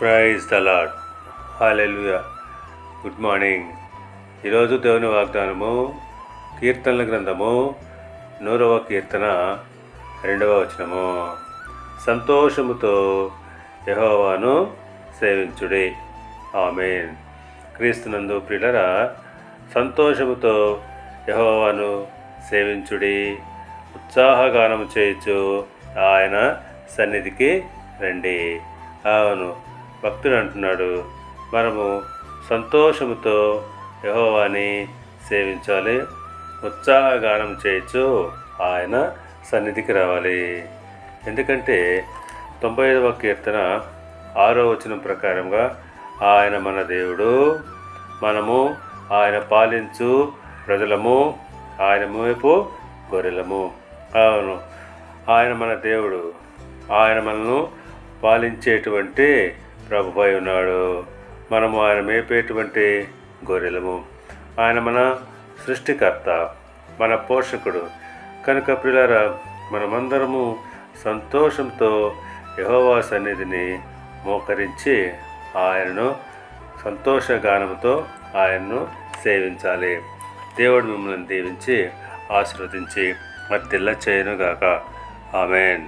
Praise the Lord good morning ఈరోజు దేవుని వాగ్దానము కీర్తనల గ్రంథము నూరవ కీర్తన రెండవ వచనము. సంతోషముతో యహోవాను సేవించుడి. ఆమెన్. క్రీస్తునందు ప్రియులరా సంతోషముతో యహోవాను సేవించుడి. ఉత్సాహగానము చేయొచ్చు ఆయన సన్నిధికి రండి. అవును భక్తుడు అంటున్నాడు మనము సంతోషముతో యహోవాని సేవించాలి ఉత్సాహగానం చేయొచ్చు ఆయన సన్నిధికి రావాలి. ఎందుకంటే తొంభై ఐదవ కీర్తన ఆరో వచనం ప్రకారంగా ఆయన మన దేవుడు మనము ఆయన పాలించు ప్రజలము ఆయన వైపు గొర్రెలము. అవును ఆయన మన దేవుడు ఆయన మనను పాలించేటువంటి ప్రభుపై ఉన్నాడు. మనము ఆయన మేపేటువంటి గొర్రెలము. ఆయన మన సృష్టికర్త మన పోషకుడు. కనుక పిల్లరా మనమందరము సంతోషంతో యహోవా సన్నిధిని మోకరించి ఆయనను సంతోషగానముతో ఆయన్ను సేవించాలి. దేవుడు మిమ్మల్ని దీవించి ఆశీర్వదించి మధ్యలో చేయనుగాక. ఆమెన్.